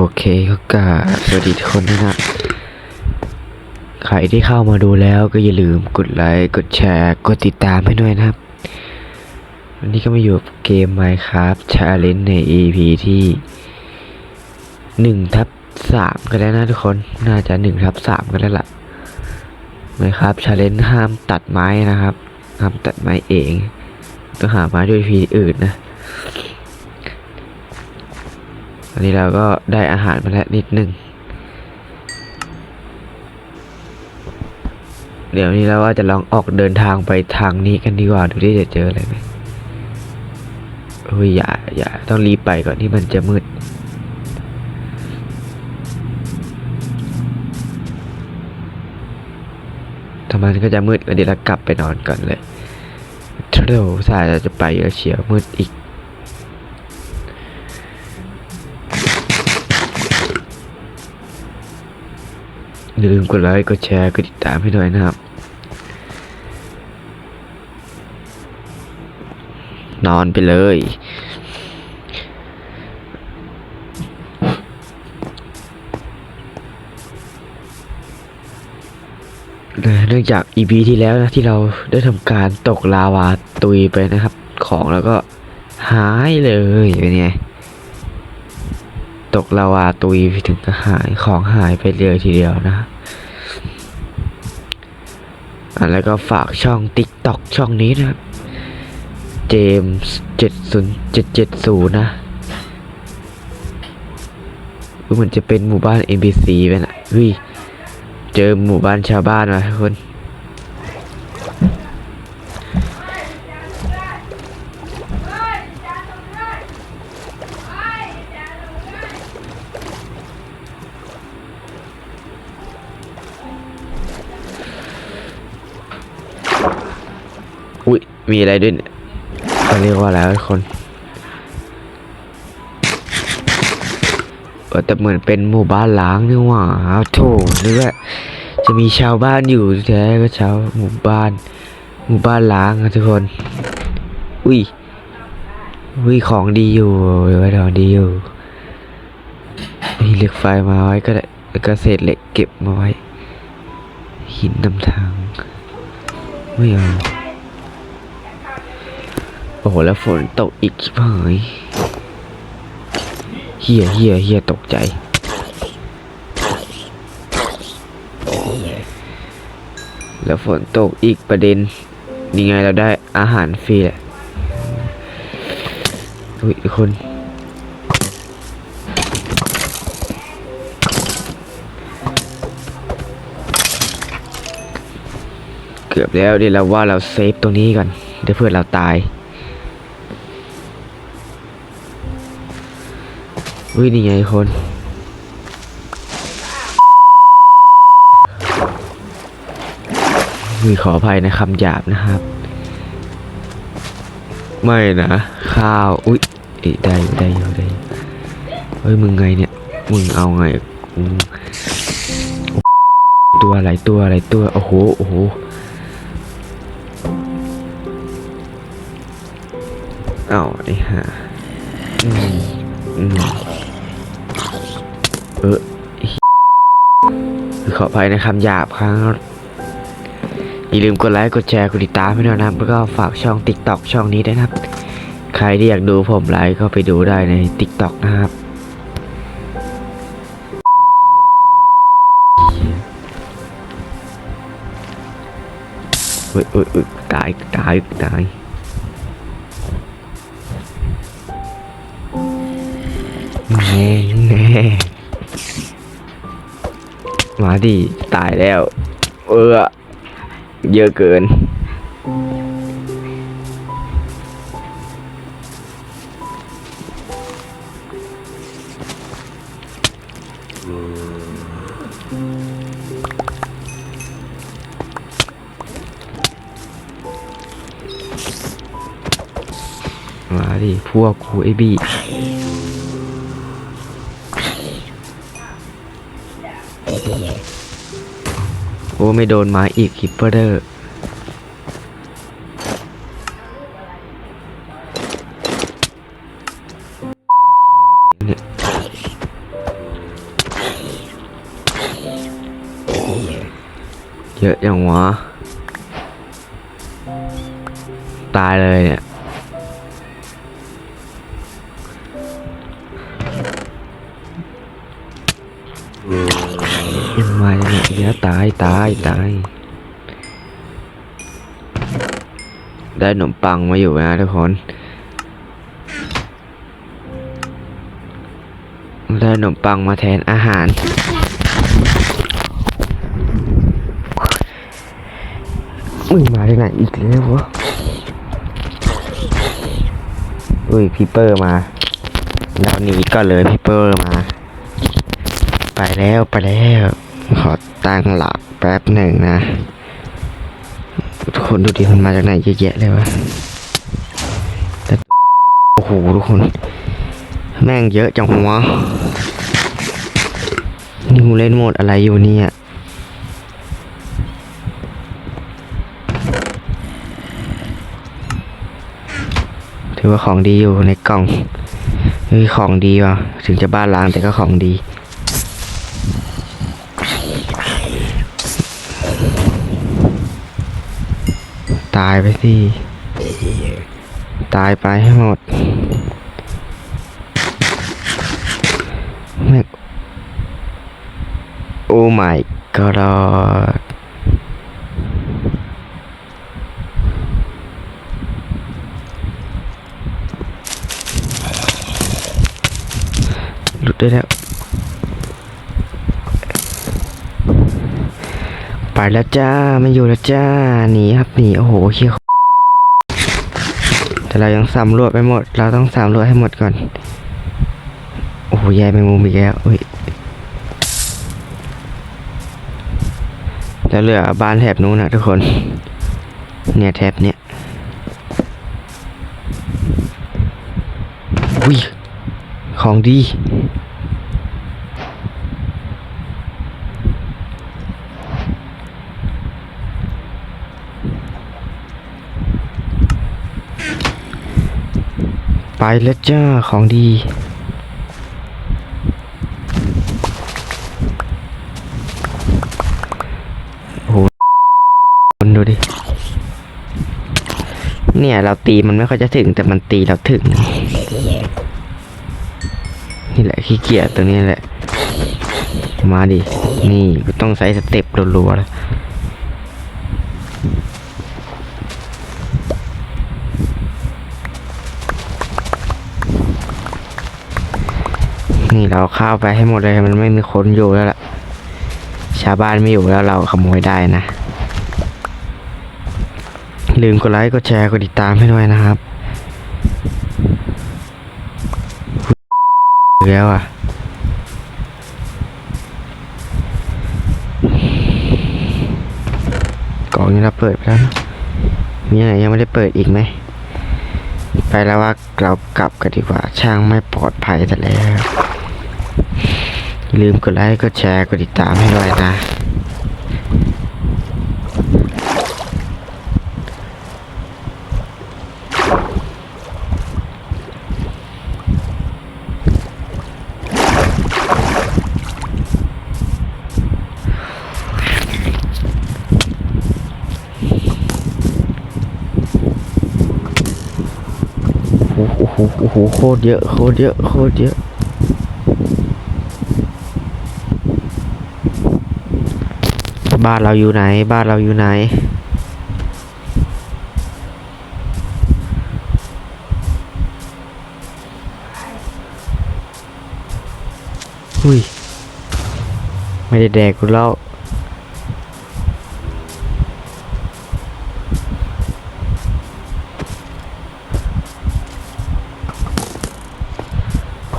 โอเคก็กาสวัสดีทุกคนนะครับใครที่เข้ามาดูแล้วก็อย่าลืมกดไลค์กดแชร์ กดติดตามให้ด้วยนะครับ วันนี้ก็มาอยู่เกม Minecraft Challenge ใน EP ที่หนึ่งทับสามกันแล้วนะทุกคนน่าจะหนึ่งทับสามกันแล้วล่ะ Minecraft Challenge ห้ามตัดไม้นะครับห้ามตัดไม้เองต้องหาไม้ด้วยวิธีอื่นนะ อันนี้เราก็ได้อาหารมาแล้วนิดหนึ่ง เดี๋ยวนี้เราว่าจะลองออกเดินทางไปทางนี้กันดีกว่า ดูที่จะเจออะไรไหมเฮ้ยอย่าอย่าต้องรีบไปก่อนที่มันจะมืดถ้ามันก็จะมืดแล้วเดี๋ยวเรากลับไปนอนก่อนเลยเดี๋ยวสายจะไปก็เฉียวมืดอีก อย่าลืมกดไลค์กดแชร์กดติดตามให้ด้วยนะครับ นอนไปเลย เนื่องจาก EP ที่แล้วนะที่เราได้ทำการตกลาวาตุยไปนะครับ ของแล้วก็หายเลยเป็นไง ตกลาวาตุยไปถึงก็หายของหายไปเลยทีเดียวนะอะแล้วก็ฝากช่อง TikTok ช่องนี้นะเจมส์เจ็ดศูนย์เจ็ดเจ็ดศูนย์นะดูเหมือนจะเป็นหมู่บ้าน NPC ไปนะวิเจอหมู่บ้านชาวบ้านว่ะทุกคน มีอะไรด้วยเนี่ยเขาเรียกว่าอะไรวะทุกคนแต่เหมือนเป็นหมู่บ้านล้างนี่หว่าโถนึกว่าจะมีชาวบ้านอยู่แท้ก็ชาวหมู่บ้าน หมู่บ้านล้างอะทุกคน อุ้ยอุ้ยของดีอยู่หรือว่าของดีอยู่มีเหล็กไฟมาไว้ก็ได้แล้วก็เศษเหล็กเก็บมาไว้ หินนำทางไม่เอา โอ้โห แล้วฝนตกอีกชิบหายเฮียเฮียเฮียตกใจ แล้วฝนตกอีกประเด็นนี่ไงเราได้อาหารฟรีแหละอุ้ยคนเกือบแล้วเดี๋ยวเราว่าเราเซฟตรงนี้ก่อนเดี๋ยวเพื่อนเราตาย อุ้ยนี่ไงคน มีขออภัยในคำหยาบนะครับ ไม่นะ ข้าว อุ้ยได้อยู่ได้อยู่ได้เฮ้ย มึงไงเนี่ย มึงเอาไงตัวอะไรตัวอะไรตัว โอ้โห โอ้โหเอาไอ้ห่าอืมอืม เออคือขออภัยในคำหยาบครับอย่าลืมกดไลค์กดแชร์กดติดตามให้ด้วยนะครับแล้วก็ฝากช่อง TikTok ช่องนี้ด้วยนะครับ ใครที่อยากดูผมไลฟ์ก็ไปดูได้ใน TikTok นะครับอุ้ยอุ้ยอุ้ยตายตายตายแน่แน่ มาดิตายแล้ว เออ เยอะเกิน มาดิ พวกกูไอ้บี้ ว่าไม่โดนไม้อีกฮิปเปอร์เดอร์เยอะอย่างวะ ตายเลยเนี่ย มาอย่างเงี้ยเดี๋ยวตายตายตาย ได้ขนมปังมาอยู่นะทุกคน ได้ขนมปังมาแทนอาหาร มึงมาที่ไหนอีกแล้ววะอุ้ยพีเปอร์มาแล้วนี้ก็เลยพีเปอร์มา ไปแล้วไปแล้ว ขอตั้งหลักแป๊บหนึ่งนะ ทุกคนดูดิมันมาจากไหนเยอะแยะเลยวะแต่โอ้โหทุกคน แม่งเยอะจังหัวะนี่กูเล่นโหมดอะไรอยู่เนี่ยถือว่าของดีอยู่ในกล่องเฮ้ยของดีว่ะ ถึงจะบ้านล้างแต่ก็ของดี ตายไปสิ ตายไปให้หมดแม่โอ้ my god หลุดได้แล้ว ไปแล้วจ้าไม่อยู่แล้วจ้าหนีครับหนีโอ้โหเขี้ยแต่เรายังสำรวจไปหมด เราต้องสำรวจให้หมดก่อน โอ้โหแย่แมงมุมอีกแล้วอุ้ยแล้วเหลือบ้านแถบนู้นนะทุกคน เนี่ยแถบเนี้ยอุ้ยของดี ไปแล้วจ้าของดี โอ้โหคนดูดิ เนี่ยเราตีมันไม่ค่อยจะถึง แต่มันตีเราถึง นี่แหละขี้เกียจตัวนี้แหละ มาดิ นี่ต้องใช้สเต็ปรัวๆแล้ว นี่เราเข้าไปให้หมดเลยมันไม่มีคนอยู่แล้วล่ะ ชาวบ้านไม่อยู่แล้วเราขโมยได้นะ ลืมกดไลค์กดแชร์กดติดตามให้ด้วยนะครับแล้วอะกล่องนี้เราเปิดไปแล้วมีอะไรยังไม่ได้เปิดอีกไหมไปแล้วว่าเรากลับกันดีกว่าช่างไม่ปลอดภัยแต่แล้ว ลืมกดไลค์กดแชร์กดติดตามให้ด้วยนะ โอ้โหโอ้โหโหคตรเยอะโคตรเยอะโคตรเยอะ บ้านเราอยู่ไหน บ้านเราอยู่ไหน อุ้ย ไม่ได้แดกกูแล้ว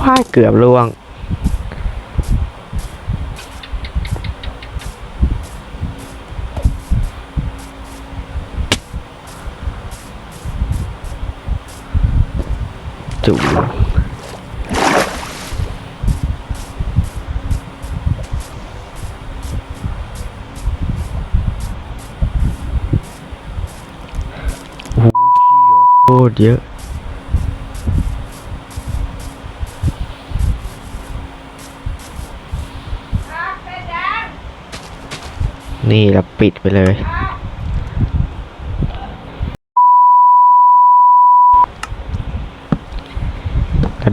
ว้ายเกือบล่วง จุโอ้โหเยโคตรเยอะนี่เราปิดไปเลย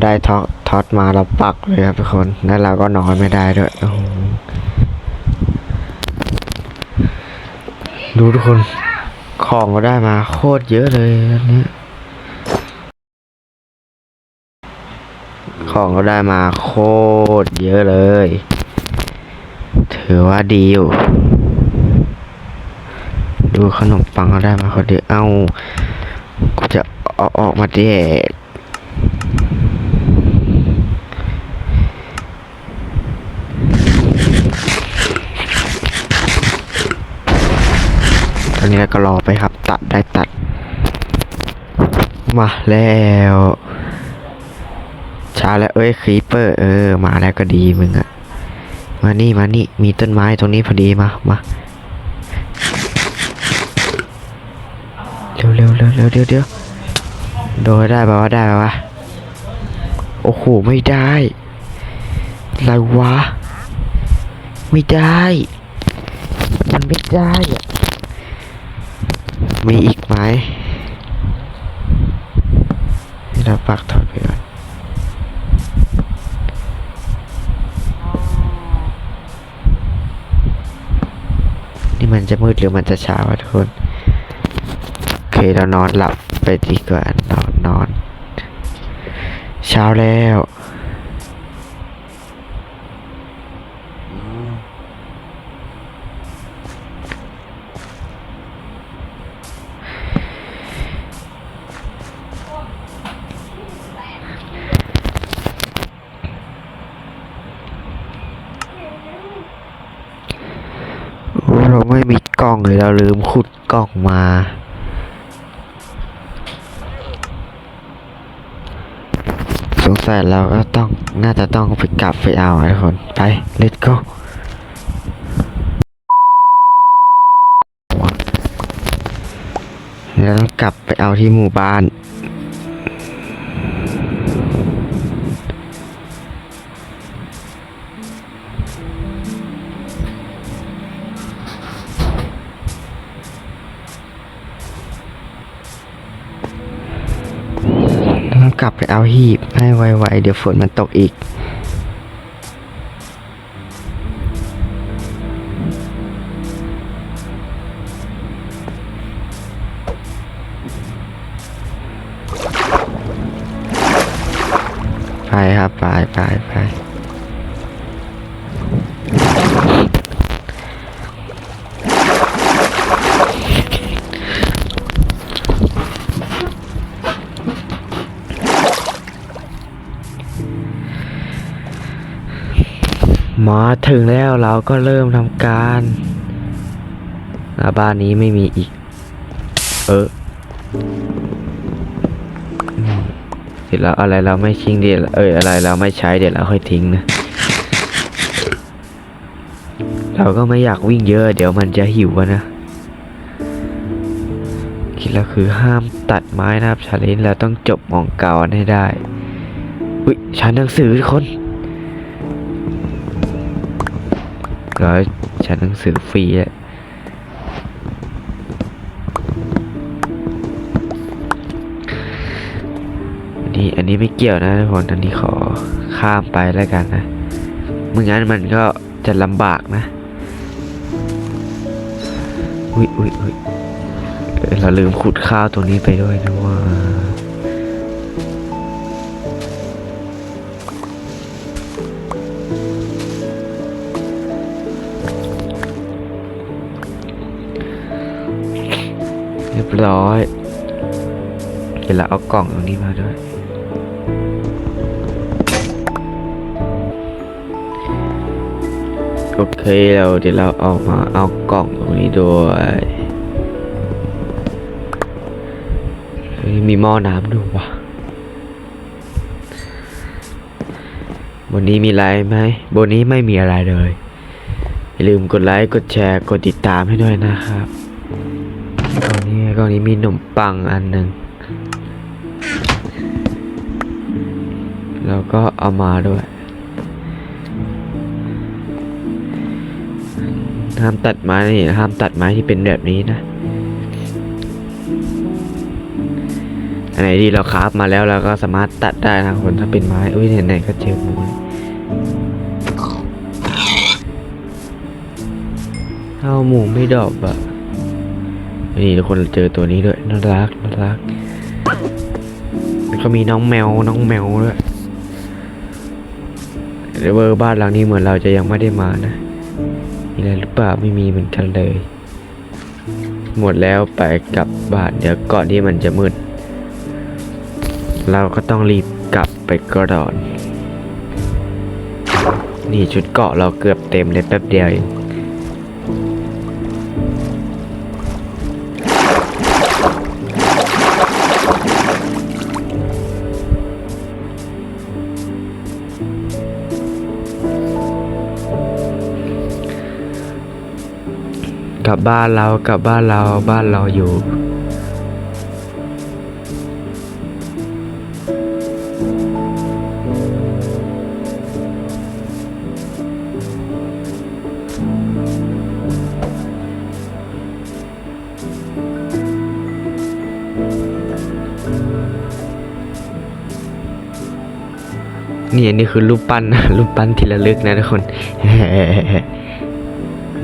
ได้ท็อตท็อตมาเราปักเลยครับทุกคน แล้วเราก็นอนไม่ได้ด้วยดูทุกคน ของเราได้มาโคตรเยอะเลยอันนี้ของเราได้มาโคตรเยอะเลย ถือว่าดีอยู่ ดูขนมปังเราได้มาเขาเดียวเอากูจะเอาออกมาแจก ตอ นนี้เราก็รอไปครับ ตัดได้ตัด มาแล้วช้าแล้วเอ้ยครีปเปอร์เออ มาแล้วก็ดีมึงอะมานี่มานี่ มีต้นไม้ตรงนี้พอดีมามาเร็วเร็วเร็วเร็วเดี๋ยวเดี๋ยวโดยได้ป่าวะได้ป่าวะโอ้โหไม่ได้อะไรวะ ไม่ได้ มันไม่ได้อะ มีอีกไหมให้เราปักถอดไปก่อนนี่มันจะมืดหรือมันจะเช้าทุกคนโอเคเรานอนหลับไปดีกว่านอนนอน เช้าแล้ว โอ้เราไม่มีกล่ องเลยเราลืมขุดกล่องมา สงสัยเราก็ต้องน่าจะต้องไปกลับไปเอาไอ้คนไปเล็ดก็แล้วกลับไปเอาที่หมู่บ้าน เอาหีบให้ไวๆเดี๋ยวฝนมันตกอีก มาถึงแล้วเราก็เริ่มทำการน้าบ้านนี้ไม่มีอีก เอออืมเดี๋ยวอะไรเราไม่ทิ้งเดี๋ยวเอออะไรเราไม่ใช้เดี๋ยวเราค่อยทิ้งนะ เราก็ไม่อยากวิ่งเยอะ เดี๋ยวมันจะหิวนะ คิดแล้วคือห้ามตัดไม้นะครับชาเลนเราต้องจบมองเก่าให้ได้ อุ้ยชั้นหนังสือทุกคน ร้อยฉันหนังสือฟรีอะอันนี้อันนี้ไม่เกี่ยวนะทุกคนอันนี้ขอข้ามไปแล้วกันนะม่งั้นมันก็จะลำบากนะ อุ้ยอุ้ยอุ้ยเออเราลืมขุดข้าวตรงนี้ไปด้วยนะว่า รียบร้อย เดี๋ยวเราเอากล่องตรงนี้มาด้วย โอเคเราเดี๋ยวเราเอามาเอากล่องตรงนี้ด้วยมีหม้อน้ำด้วยวะบนนี้มีอะไรไหมบนนี้ไม่มีอะไรเลย อย่าลืมกดไลค์ กดแชร์ กดติดตามให้ด้วยนะครับ กล่องนี้มีขนมปังอันหนึ่งแล้วก็เอามาด้วยห้ามตัดไม้นี่ห้ามตัดไม้ที่เป็นแบบนี้นะอันไหนที่เราคราฟมาแล้วเราก็สามารถตัดได้นะคนถ้าเป็นไม้อุ้ยไหนๆก็เจอหมูเลยเอาหมูไม่ดอกอะ นี่ทุกคนเจอตัวนี้ด้วยน่ารักน่ารักแล้วก็มีน้องแมวน้องแมวด้วยเดี๋ยวเบอร์บ้านหลังนี้เหมือนเราจะยังไม่ได้มานะมีอะไรหรือเปล่าไม่มีเหมือนกันเลย หมดแล้วไปกลับบ้านเดี๋ยวก่อนที่มันจะมืด เราก็ต้องรีบกลับไปก่อน นี่ชุดเกาะเราเกือบเต็มเลยแป๊บเดียวเอง กลับบ้านเรากลับบ้านเราบ้านเราอยู่ นี่อันนี้คือรูปปั้นนะรูปปั้นที่ระลึกนะทุกคน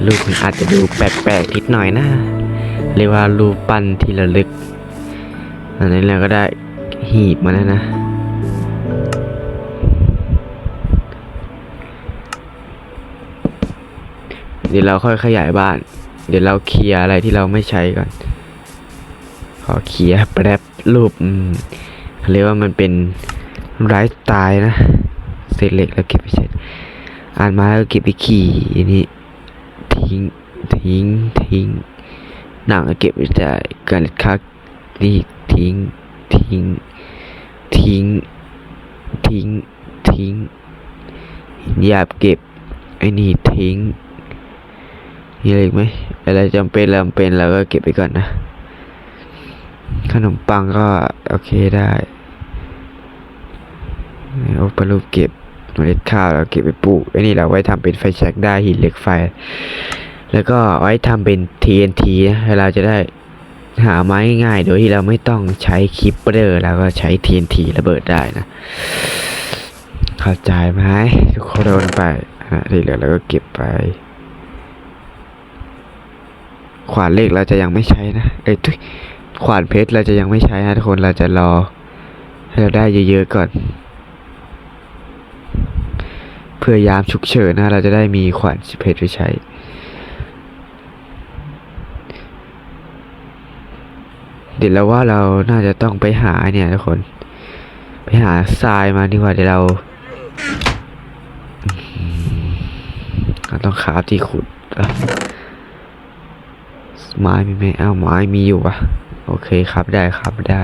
รูปมันอาจจะดูแปลกๆนิดหน่อยนะ เรียกว่ารูปปั้นที่ระลึก อันนี้เราก็ได้หีบมาแล้วนะ เดี๋ยวเราค่อยขยายบ้าน เดี๋ยวเราเคลียร์อะไรที่เราไม่ใช้ก่อน ขอเคลียร์แป๊บรูปเรียกว่ามันเป็นไร้สไตล์นะเศษเหล็กแล้วเก็บไปใช้อ่านมาแล้วเก็บไปขี่อันนี้ ทิ้ง ทิ้ง ทิ้ง หนังเก็บไว้ได้การเล็ดคักนี่ทิ้ง ทิ้ง ทิ้ง ทิ้ง ทิ้งหยาบเก็บ ไอ้นี่ทิ้งมีอะไรอีกไหมอะไรจำเป็นจำเป็นเราก็เก็บไปก่อนนะ ขนมปังก็ โอเคได้เอาไปรูปเก็บ เมล็ดข้าวเราเก็บไปปลูกไอ้นี่เราไว้ทำเป็นไฟแช็กได้หินเหล็กไฟ แล้วก็ไว้ทำเป็น TNT นะเวลาจะได้หาไม้ง่ายโดยที่เราไม่ต้องใช้คิปเปอร์แล้วก็ใช้ TNT ระเบิดได้นะ เข้าใจไหมทุกคนโดนไปอะที่เหลือเราก็เก็บไป ขวานเหล็กเราจะยังไม่ใช้นะเอ้ทุยขวานเพชรเราจะยังไม่ใช้นะทุกคนเราจะรอให้เราได้เยอะๆก่อน เพื่อยามฉุกเฉินนะเราจะได้มีขวานเพชรไปใช้ เดี๋ยวเราว่าเราน่าจะต้องไปหาเนี่ยทุกคน ไปหาทรายมาดีกว่าเดี๋ยวเราเราต้องขาที่ขุดไม้มีไหมอ้าวไม้มีอยู่วะโอเคครับได้ครับได้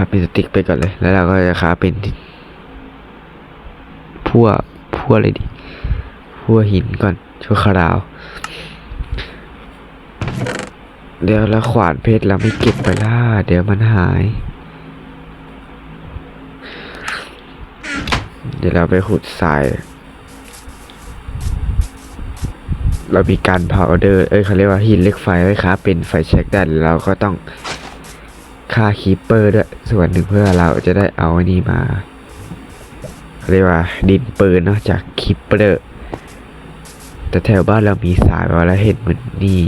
รับเป็นสติ๊กไปก่อนเลย แล้วเราก็จะขาเป็นพั่วพั่วอะไรดีพั่วหินก่อนชั่วคราวเดี๋ยวแล้วขวานเพชรเราไม่เก็บไปล่าเดี๋ยวมันหาย เดี๋ยวเราไปขุดทราย เรามีการเผาเดอร์เอ้ยเขาเรียกว่าหินเล็กไฟไว้ครับเป็นไฟแช็กได้เราก็ต้อง ค่าคีปเปอร์ด้วยส่วนหนึ่งเพื่อเราจะได้เอาอันนี้มาเรียกว่าดินปืนเนาะจากคีปเปอร์แต่แถวบ้านเรามีสายไว้แล้วเห็นเหมือนนี่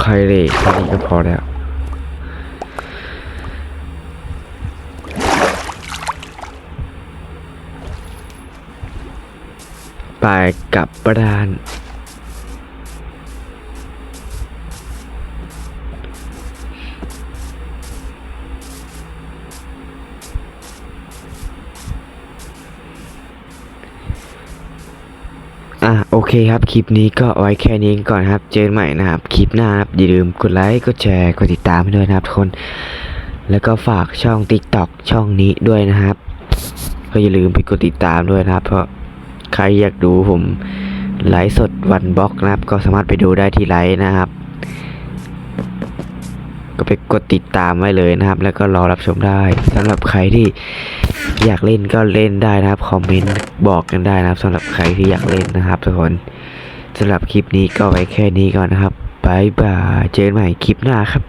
ใครเลยแค่นี้ก็พอแล้วไปกลับบ้าน คครับ คลิปนี้ก็ไว้แค่นี้ก่อนครับ เจอกันใหม่นะครับ คลิปหน้าครับอย่าลืมกดไลค์ กดแชร์ กดติดตามให้ด้วยนะครับทุกคน แล้วก็ฝากช่อง TikTok ช่องนี้ด้วยนะครับ ก็อย่าลืมไปกดติดตามด้วยนะครับ เพราะใครอยากดูผมไลฟ์สดวันบล็อกนะครับ ก็สามารถไปดูได้ที่ไลฟ์นะครับ ก็ไปกดติดตามไว้เลยนะครับ แล้วก็รอรับชมได้สำหรับใครที่ อยากเล่นก็เล่นได้นะครับ คอมเมนต์บอกกันได้นะครับสำหรับใครที่อยากเล่นนะครับทุกคนสำหรับคลิปนี้ก็ไว้แค่นี้ก่อนนะครับบายบายเจอกันใหม่คลิปหน้าครับ